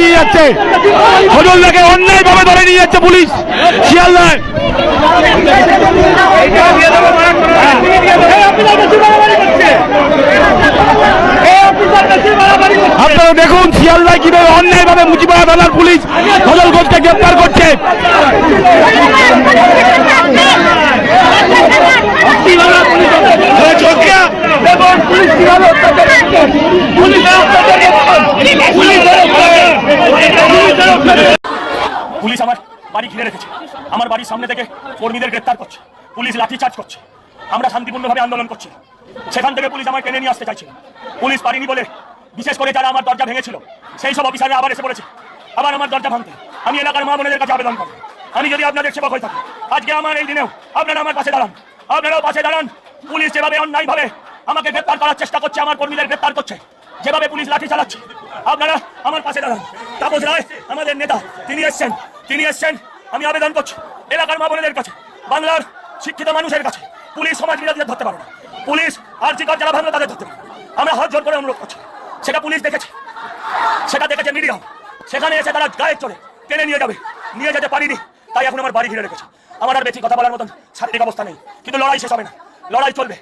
নিয়ে যাচ্ছে। সজলদাকে অন্যায় ভাবে ধরে নিয়ে যাচ্ছে পুলিশ। শিয়ালদায় আপনারা দেখুন শিয়ালদায় কীভাবে অন্যায় ভাবে মুচিপাড়া থানার পুলিশ ফজল ঘোষকে গ্রেপ্তার করছে। রেখেছে আমার বাড়ির সামনে থেকে কর্মীদের গ্রেপ্তার করছে। পুলিশ লাঠিচার্জ করছে। আমরা শান্তিপূর্ণভাবে আন্দোলন করছি। সেখান থেকে পুলিশ আমায় টেনে নিয়ে আসতে চাইছিল। পুলিশ পারিনি বলে, বিশেষ করে যারা আমার দরজা ভেঙেছিল, সেই সব অফিসাররা আবার এসে পড়েছে আবার আমার দরজা ভাঙতে। আমি এলাকার মা বোনেদের কাছে আবেদন করব। আমি যদি আপনাদের সেবক হয়ে থাকি, আজকে আমার এই দিনেও আপনারা আমার পাশে দাঁড়ান। আপনারাও পাশে দাঁড়ান। পুলিশ যেভাবে অন্যায়ভাবে আমাকে গ্রেপ্তার করার চেষ্টা করছে, আমার কর্মীদের গ্রেপ্তার করছে, যেভাবে পুলিশ লাঠি চালাচ্ছে, আপনারা আমার পাশে দাঁড়ান। তাপস রায়, আমাদের নেতা, তিনি এসছেন তিনি এসছেন। আমি আবেদন করছি এলাকার মা বোনেদের কাছে, বাংলার শিক্ষিত মানুষের কাছে। পুলিশ, সমাজ বিরোধীদের ধরতে পারে না। পুলিশ আর জিকর যারা ভাঙলো তাদের ধরতে পারে আমরা হাত জোর করে অনুরোধ করছি। সেটা পুলিশ দেখেছে। সেটা দেখেছে মিডিয়া। সেখানে এসে তারা গায়ে চড়ে টেনে নিয়ে যাবে। নিয়ে যেতে পারিনি। তাই এখন আমার বাড়ি ঘিরে রেখেছে। আমার আর বেশি কথা বলার মতন শারীরিক অবস্থা নেই। কিন্তু লড়াই শেষ হবে না। লড়াই চলবে।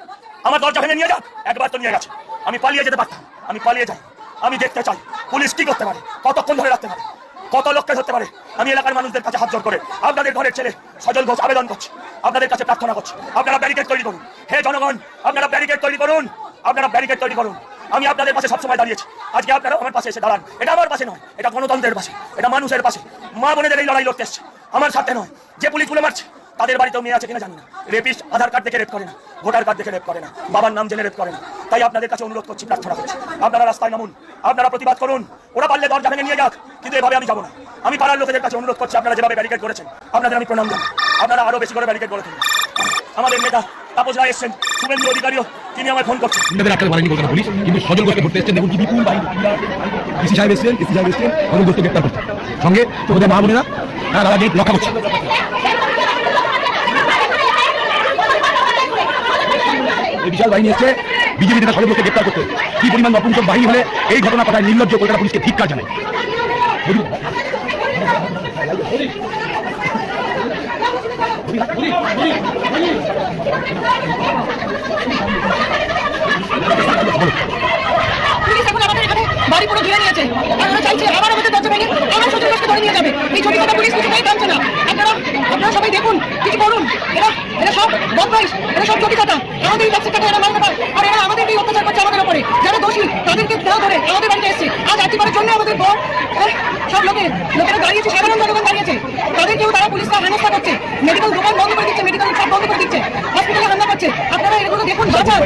আমার দরজা ভেঙে নিয়ে যাক। একবার তো নিয়ে গেছে। আমি পালিয়ে যেতে পারতাম। আমি পালিয়ে যাই। আমি দেখতে চাই। পুলিশ কি করতে পারে? কতক্ষণ ধরে রাখতে পারে? কত লোককে ধরতে পারে? আমি এলাকার মানুষদের কাছে হাত জোর করে। আপনাদের ঘরের ছেলে সজল ঘোষ আবেদন করছি। আপনাদের কাছে প্রার্থনা করছি। আপনারা ব্যারিকেড তৈরি করুন। হে জনগণ, আপনারা ব্যারিকেড তৈরি করুন। আপনারা ব্যারিকেড তৈরি করুন। আমি আপনাদের পাশে সবসময় দাঁড়িয়েছি। আজকে আপনারা আমার পাশে এসে দাঁড়ান। এটা আমার পাশে নয়, এটা গণতন্ত্রের পাশে। এটা মানুষের পাশে। মা বোনেদের এই লড়াই লড়তে এসছে। আমার সাথে নয়। যে পুলিশগুলো মারছে তাদের বাড়িতেও মেয়ে আছে কিনা জানি না। রেপিস্ট আধার কার্ড দেখে রেপ করে না ভোটার কার্ড দেখে রেপ করে না, বাবার নাম জেনে রেপ করে না। তাই আপনাদের কাছে অনুরোধ করছি, প্রার্থনা করছি। আপনারা রাস্তায় নামুন, আপনারা প্রতিবাদ করুন, ওরা পারলে দরজা ভেঙে নিয়ে যাক, কিন্তু এভাবে আমি যাব না। আমি পাড়ার লোকেদের কাছে অনুরোধ করছি, আপনারা যেভাবে ব্যারিকেড করেছেন, আপনাদের আমি প্রণাম জানাই। আপনারা আরও বেশি করে ব্যারিকেড করে তুলুন। আমাদের নেতা তাপস রায় এসছেন, শুভেন্দু অধিকারীও সঙ্গে তোমাদের মা বোনেরা, তারা করছে। এই বিশাল বাহিনী এসছে। বিজেপি নেতা ঘোষকে গ্রেপ্তার করতে। কি পরিমাণ নপুংসক বাহিনী হলে এই ঘটনা কথায় নির্লজ্জ কলকাতা পুলিশকে ধিক্কার জানায়। চাইছি কথা না। আপনারা আপনারা সবাই দেখুন, কিছু করুন এরা এরা সব বদমাইশ। এরা সব জটিলতা। আমাদের কাছে বাচ্চাটাকে এরা মানতে পারে। আর এরা আমাদের এই অত্যাচার করছে আমাদের উপরে। যারা দোষী তাদেরকে দেওয়া ধরে আমাদের বাড়িতে এসছে। আজ আর্থিক জন্য আমাদের বর হ্যাঁ, সব লোকের লোকেরা দাঁড়িয়েছে সাধারণ জনগণ দাঁড়িয়েছে। তাদেরকেও তারা পুলিশরা হেনস্থা করছে। মেডিকেল দোকান বন্ধ করে দিচ্ছে মেডিকেল সব বন্ধ করে দিচ্ছে। হসপিটালে হামলা করছে। আপনারা এগুলো দেখুন বাঁচান।